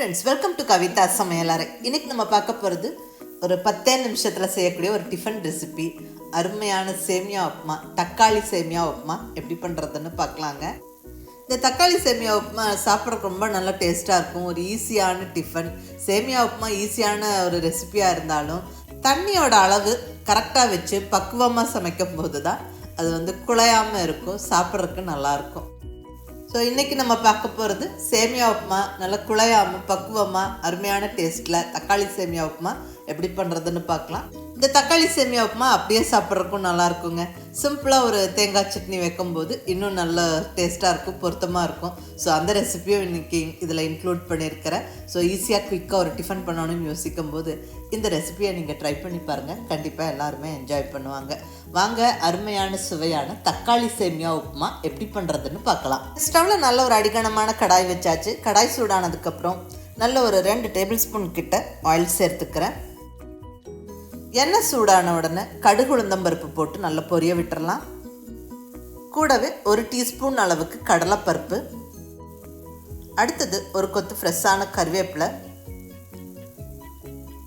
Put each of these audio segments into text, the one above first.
Friends welcome to Kavitha சமையலறை இன்னைக்கு நம்ம பார்க்க போகிறது ஒரு பத்தே நிமிஷத்தில் செய்யக்கூடிய ஒரு டிஃபன் ரெசிபி அருமையான சேமியா உப்புமா தக்காளி சேமியா உப்புமா எப்படி பண்ணுறதுன்னு பார்க்கலாங்க. இந்த தக்காளி சேமியா உப்புமா சாப்பிட்றதுக்கு ரொம்ப நல்ல டேஸ்ட்டாக இருக்கும். ஒரு ஈஸியான டிஃபன் சேமியா உப்புமா ஈஸியான ஒரு ரெசிபியாக இருந்தாலும் தண்ணியோட அளவு கரெக்டாக வச்சு பக்குவமாக சமைக்கும் போது தான் அது வந்து குழையாமல் இருக்கும் சாப்பிட்றதுக்கு நல்லாயிருக்கும் ஸோ இன்றைக்கி நம்ம பார்க்க போகிறது சேமியா உப்புமா நல்லா குழையாமல் பக்குவமாக அருமையான டேஸ்ட்டில் தக்காளி சேமியா உப்புமா எப்படி பண்ணுறதுன்னு பார்க்கலாம். இந்த தக்காளி சேமியா உப்புமா அப்படியே சாப்பிட்றதுக்கும் நல்லா இருக்குங்க சிம்பிளாக ஒரு தேங்காய் சட்னி வைக்கும்போது இன்னும் நல்ல டேஸ்ட்டாக இருக்கும் பொருத்தமாக இருக்கும். ஸோ அந்த ரெசிபியும் இன்றைக்கி இதில் இன்க்ளூட் பண்ணியிருக்கிறேன். ஸோ ஈஸியாக குயிக்காக ஒரு டிஃபன் பண்ணணும்னு யோசிக்கும் போது இந்த ரெசிபியை நீங்கள் ட்ரை பண்ணி பாருங்கள் கண்டிப்பாக எல்லாருமே என்ஜாய் பண்ணுவாங்க. வாங்க அருமையான சுவையான தக்காளி சேமியா உப்புமா எப்படி பண்ணுறதுன்னு பார்க்கலாம். ஸ்டவ்வில் நல்ல ஒரு அடிகனமான கடாய் வச்சாச்சு. கடாய் சூடானதுக்கப்புறம் நல்ல ஒரு ரெண்டு டேபிள் ஸ்பூன் கிட்ட ஆயில் சேர்த்துக்கிறேன். எண்ணெய் சூடான உடனே கடுகு உளுந்தம்பருப்பு போட்டு நல்லா பொரிய விட்டுறலாம். கூடவே ஒரு டீஸ்பூன் அளவுக்கு கடலைப்பருப்பு. அடுத்தது ஒரு கொத்து ஃப்ரெஷ்ஷான கருவேப்பிலை.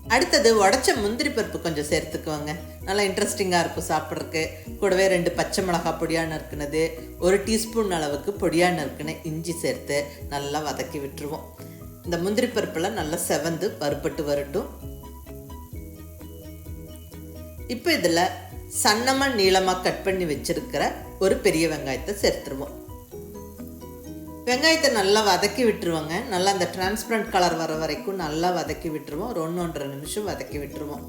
அடுத்தது உடச்ச முந்திரி பருப்பு கொஞ்சம் சேர்த்துக்குவாங்க நல்லா இன்ட்ரெஸ்டிங்காக இருக்கும் சாப்பிட்றதுக்கு. கூடவே ரெண்டு பச்சை மிளகாய் பொடியாக நறுக்குனது ஒரு டீஸ்பூன் அளவுக்கு பொடியாக நறுக்குன இஞ்சி சேர்த்து நல்லா வதக்கி விட்டுருவோம். இந்த முந்திரி பருப்பில் நல்லா செவந்து வறுபட்டு வரட்டும். இப்போ இதில் சன்னமாக நீளமாக கட் பண்ணி வச்சுருக்கிற ஒரு பெரிய வெங்காயத்தை சேர்த்துருவோம். வெங்காயத்தை நல்லா வதக்கி விட்டுருவோங்க. நல்லா அந்த டிரான்ஸ்பரண்ட் கலர் வர வரைக்கும் நல்லா வதக்கி விட்டுருவோம். ஒரு ஒன்று ஒன்றரை நிமிஷம் வதக்கி விட்டுருவோம்.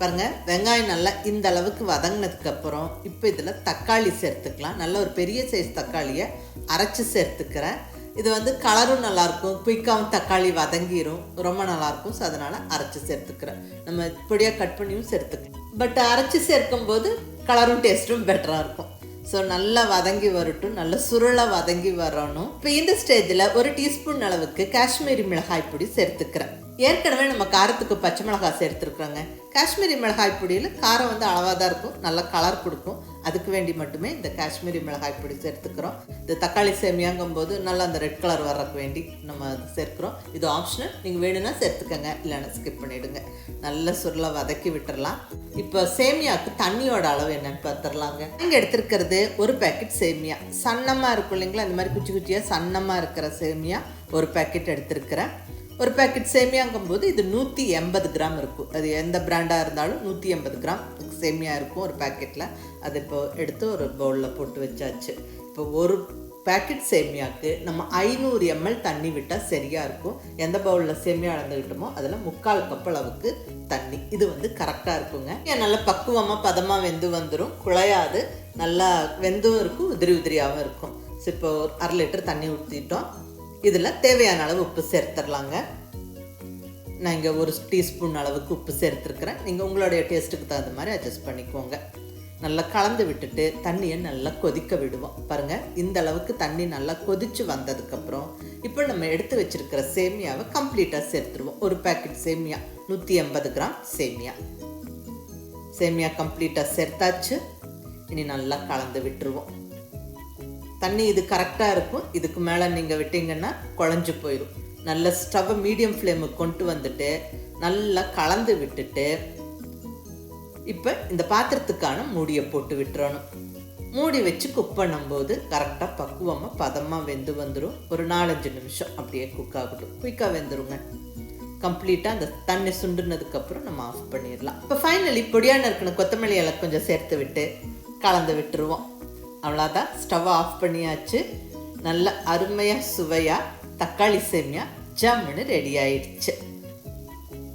பாருங்க வெங்காயம் நல்லா இந்த அளவுக்கு வதங்கினதுக்கு அப்புறம் இப்போ இதில் தக்காளி சேர்த்துக்கலாம். நல்ல ஒரு பெரிய சைஸ் தக்காளியை அரைச்சி சேர்த்துக்கிறேன். இது வந்து கலரும் நல்லாயிருக்கும் குயிக்காகவும் தக்காளி வதங்கிடும் ரொம்ப நல்லாயிருக்கும் ஸோ அதனால் அரைச்சி சேர்த்துக்கிறேன். நம்ம இப்படியாக கட் பண்ணியும் சேர்த்துக்கலாம். பட் அரைச்சி சேர்க்கும் போது கலரும் டேஸ்ட்டும் பெட்டராக இருக்கும். ஸோ நல்லா வதங்கி வரட்டும் நல்ல சுருளாக வதங்கி வரணும். இப்போ இந்த ஸ்டேஜில் ஒரு டீஸ்பூன் அளவுக்கு காஷ்மீரி மிளகாய் பொடி சேர்த்துக்கிறேன். ஏற்கனவே நம்ம காரத்துக்கு பச்சை மிளகாய் சேர்த்துருக்குறோங்க. காஷ்மீரி மிளகாய் பொடியில் காரம் வந்து அளவாக தான் இருக்கும் நல்லா கலர் கொடுக்கும். அதுக்கு வேண்டி மட்டுமே இந்த காஷ்மீரி மிளகாய் பொடி சேர்த்துக்கிறோம். இந்த தக்காளி சேமியாங்கும் போது நல்லா அந்த ரெட் கலர் வர்றதுக்கு வேண்டி நம்ம சேர்க்குறோம். இது ஆப்ஷனல் நீங்கள் வேணும்னா சேர்த்துக்கங்க இல்லைன்னா ஸ்கிப் பண்ணிவிடுங்க நல்ல சுருளை வதக்கி விட்டுறலாம். இப்போ சேமியாவுக்கு தண்ணியோட அளவு என்னன்னு பார்த்துடலாங்க நீங்கள் எடுத்துருக்கிறது ஒரு பேக்கெட் சேமியா. சன்னமாக இருக்கும் இல்லைங்களா? இந்த மாதிரி குச்சி குச்சியாக சன்னமாக இருக்கிற சேமியா ஒரு பேக்கெட் எடுத்துருக்கிறேன். ஒரு பேக்கெட் சேமியாங்கும்போது இது நூற்றி எண்பது கிராம் இருக்கும். அது எந்த பிராண்டாக இருந்தாலும் நூற்றி எண்பது கிராம் சேமியா இருக்கும் ஒரு பேக்கெட்டில் அது இப்போ எடுத்து ஒரு பவுலில் போட்டு வச்சாச்சு. இப்போ ஒரு பேக்கெட் சேமியாவுக்கு நம்ம ஐநூறு எம்எல் தண்ணி விட்டால் சரியாக இருக்கும். எந்த பவுலில் சேமியா அளந்துக்கிட்டோமோ அதில் முக்கால் கப் அளவுக்கு தண்ணி. இது வந்து கரெக்டாக இருக்குங்க. ஏன் நல்லா பக்குவமாக பதமாக வெந்து வந்துடும் குழையாது. நல்லா வெந்தும் இருக்கும் உதிரி உதிரியாகவும் இருக்கும். ஸோ இப்போ ஒரு அரை லிட்டர் தண்ணி ஊற்றிட்டோம் இதில் தேவையான அளவு உப்பு சேர்த்துடலாங்க. நான் இங்கே ஒரு டீஸ்பூன் அளவுக்கு உப்பு சேர்த்துருக்குறேன். நீங்கள் உங்களுடைய டேஸ்ட்டுக்கு தகுந்த மாதிரி அட்ஜஸ்ட் பண்ணிக்கோங்க. நல்லா கலந்து விட்டுட்டு தண்ணியை நல்லா கொதிக்க விடுவோம். பாருங்கள் இந்த அளவுக்கு தண்ணி நல்லா கொதித்து வந்ததுக்கப்புறம் இப்போ நம்ம எடுத்து வச்சுருக்கிற சேமியாவை கம்ப்ளீட்டாக சேர்த்துருவோம். ஒரு பேக்கெட் சேமியா நூற்றி எண்பது கிராம் சேமியா. சேமியா கம்ப்ளீட்டாக சேர்த்தாச்சு. இனி நல்லா கலந்து விட்டுருவோம். தண்ணி இது கரெக்டாக இருக்கும். இதுக்கு மேலே நீங்கள் விட்டீங்கன்னா குழஞ்சி போயிடும் நல்ல ஸ்டவ்வை மீடியம் ஃப்ளேமுக்கு கொண்டு வந்துட்டு நல்லா கலந்து விட்டுட்டு இப்போ இந்த பாத்திரத்துக்கான மூடியை போட்டு விட்டுறணும். மூடி வச்சு குக் பண்ணும்போது கரெக்டாக பக்குவமாக பதமாக வெந்து வந்துடும் ஒரு நாலஞ்சு நிமிஷம் அப்படியே குக் ஆகட்டும். குயிக்காக வெந்துருங்க. கம்ப்ளீட்டாக அந்த தண்ணி சுண்டுனதுக்கப்புறம் நம்ம ஆஃப் பண்ணிடலாம். இப்போ ஃபைனலி பொடியான இருக்கிற கொத்தமல்லி இலை கொஞ்சம் சேர்த்து விட்டு கலந்து விட்டுருவோம். அவ்வளோதான். ஸ்டவ் ஆஃப் பண்ணியாச்சு. நல்ல அருமையாக சுவையாக தக்காளி சேமியா ஜம்முன்னு ரெடி ஆயிடுச்சு.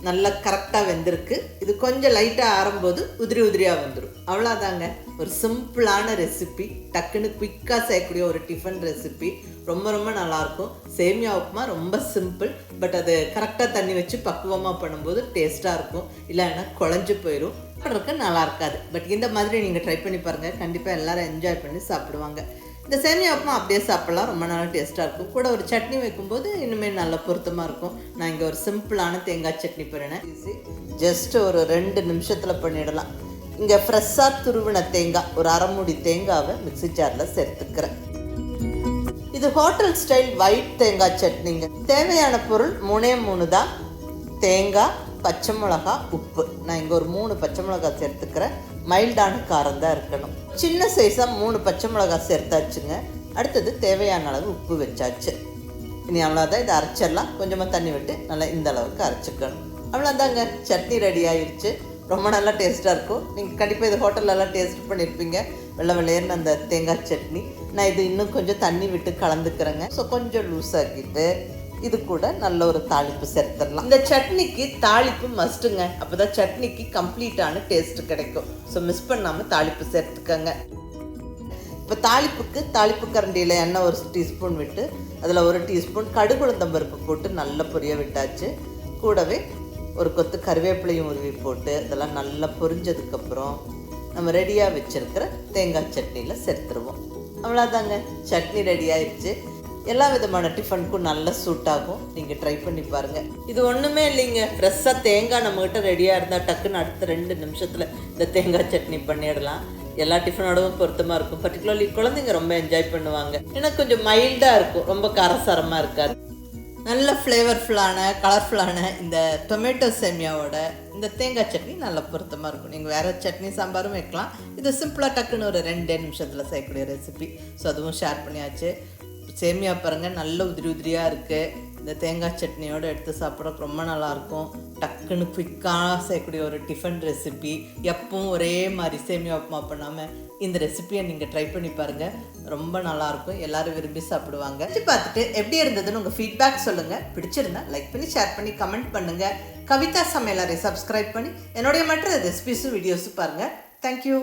நல்லா கரெக்டாக வெந்திருக்கு. இது கொஞ்சம் லைட்டாக ஆறும்போது உதிரி உதிரியாக வந்துடும் அவ்வளோதாங்க. ஒரு சிம்பிளான ரெசிபி டக்குன்னு குயிக்காக செய்யக்கூடிய ஒரு டிஃபன் ரெசிபி ரொம்ப ரொம்ப நல்லாயிருக்கும். சேமியா உப்புமா ரொம்ப சிம்பிள் பட் அது கரெக்டாக தண்ணி வச்சு பக்குவமாக பண்ணும்போது டேஸ்ட்டாக இருக்கும். இல்லைன்னா குழஞ்சி போயிடும் சாப்பிட்றதுக்கு நல்லா இருக்காது. பட் இந்த மாதிரி நீங்கள் ட்ரை பண்ணி பாருங்கள் கண்டிப்பாக எல்லோரும் என்ஜாய் பண்ணி சாப்பிடுவாங்க. இந்த சேமியா உப்புமா அப்படியே சாப்பிட்லாம். ரொம்ப நல்லா டேஸ்ட்டாக இருக்கும். கூட ஒரு சட்னி வைக்கும்போது இனிமேல் நல்ல பொருத்தமாக இருக்கும். நான் இங்கே ஒரு சிம்பிளான தேங்காய் சட்னி பண்ணினேன் ஈஸி ஜஸ்ட் ஒரு ரெண்டு நிமிஷத்தில் பண்ணிடலாம். இங்கே ஃப்ரெஷ்ஷாக துருவின தேங்காய் ஒரு அரைமுடி தேங்காவை மிக்ஸி ஜாரில் சேர்த்துக்கிறேன். இது ஹோட்டல் ஸ்டைல் ஒயிட் தேங்காய் சட்னிங்க. தேவையான பொருள் மூணே மூணு தான். தேங்காய் பச்சை மிளகா உப்பு. நான் இங்கே ஒரு மூணு பச்சை மிளகாய் சேர்த்துக்கிறேன். மைல்டான காரம் தான் இருக்கணும். சின்ன சைஸாக மூணு பச்சை மிளகா சேர்த்தாச்சுங்க. அடுத்தது தேவையான அளவு உப்பு வச்சாச்சு. இனி அவ்வளோதான் இதை அரைச்சிடலாம். கொஞ்சமாக தண்ணி விட்டு நல்லா இந்த அளவுக்கு அரைச்சிக்கணும். அவ்வளோதாங்க சட்னி ரெடி ஆயிடுச்சு ரொம்ப நல்லா டேஸ்ட்டாக இருக்கும். நீங்கள் கண்டிப்பாக இது ஹோட்டல்லலாம் டேஸ்ட் பண்ணியிருப்பீங்க வெள்ளை வெள்ளையர்னு அந்த தேங்காய் சட்னி. நான் இது இன்னும் கொஞ்சம் தண்ணி விட்டு கலந்துக்கிறேங்க. ஸோ கொஞ்சம் லூஸ் ஆக்கிட்டு இது கூட நல்ல ஒரு தாளிப்பு சேர்த்துடலாம். இந்த சட்னிக்கு தாளிப்பு மஸ்ட்டுங்க அப்போ தான் சட்னிக்கு கம்ப்ளீட்டான டேஸ்ட் கிடைக்கும். ஸோ மிஸ் பண்ணாமல் தாளிப்பு சேர்த்துக்கோங்க. இப்போ தாளிப்புக்கு தாளிப்பு கரண்டியில் எண்ணெய் ஒரு டீஸ்பூன் விட்டு அதில் ஒரு டீஸ்பூன் கடுகுளுந்தம் பருப்பு போட்டு நல்லா பொரிய விட்டாச்சு. கூடவே ஒரு கொத்து கருவேப்பிலையும் உருவி போட்டு இதெல்லாம் நல்லா பொரிஞ்சதுக்கப்புறம் நம்ம ரெடியாக வச்சுருக்கிற தேங்காய் சட்னியில் சேர்த்துருவோம். அவ்வளோதாங்க சட்னி ரெடி ஆயிடுச்சு எல்லா விதமான டிஃபனுக்கும் நல்ல சூட் ஆகும். நீங்கள் ட்ரை பண்ணி பாருங்கள் இது ஒன்றுமே இல்லைங்க. ஃப்ரெஷ்ஷாக தேங்காய் நம்மக்கிட்ட ரெடியாக இருந்தால் டக்குன்னு அடுத்த ரெண்டு நிமிஷத்தில் இந்த தேங்காய் சட்னி பண்ணிடலாம். எல்லா டிஃபனோடவும் பொருத்தமாக இருக்கும். பர்டிகுலர்லி குழந்தைங்க ரொம்ப என்ஜாய் பண்ணுவாங்க. ஏன்னா கொஞ்சம் மைல்டாக இருக்கும். ரொம்ப காரசாரமாக இருக்காது. நல்ல ஃப்ளேவர்ஃபுல்லான கலர்ஃபுல்லான இந்த டொமேட்டோ சேமியாவோட இந்த தேங்காய் சட்னி நல்லா பொருத்தமாக இருக்கும். நீங்கள் வேறு சட்னி சாம்பாரும் வைக்கலாம். இது சிம்பிளாக டக்குன்னு ஒரு ரெண்டே நிமிஷத்தில் செய்யக்கூடிய ரெசிபி ஸோ அதுவும் ஷேர் பண்ணியாச்சு. சேமியா பாருங்கள் நல்ல உதிரி உதிரியாக இருக்குது இந்த தேங்காய் சட்னியோடு எடுத்து சாப்பிட ரொம்ப நல்லாயிருக்கும். டக்குன்னு குயிக்காக செய்யக்கூடிய ஒரு டிஃபன் ரெசிபி எப்பவும் ஒரே மாதிரி சேமியா உப்புமா பண்ணாமல் இந்த ரெசிபியை நீங்கள் ட்ரை பண்ணி பாருங்கள் ரொம்ப நல்லாயிருக்கும். எல்லோரும் விரும்பி சாப்பிடுவாங்க. பார்த்துட்டு எப்படி இருந்ததுன்னு உங்கள் ஃபீட்பேக் சொல்லுங்கள் பிடிச்சிருந்தா லைக் பண்ணி ஷேர் பண்ணி கமெண்ட் பண்ணுங்கள் கவிதா சமையலரை சப்ஸ்கிரைப் பண்ணி என்னுடைய மற்ற ரெசிபிஸும் வீடியோஸும் பாருங்கள் தேங்க்யூ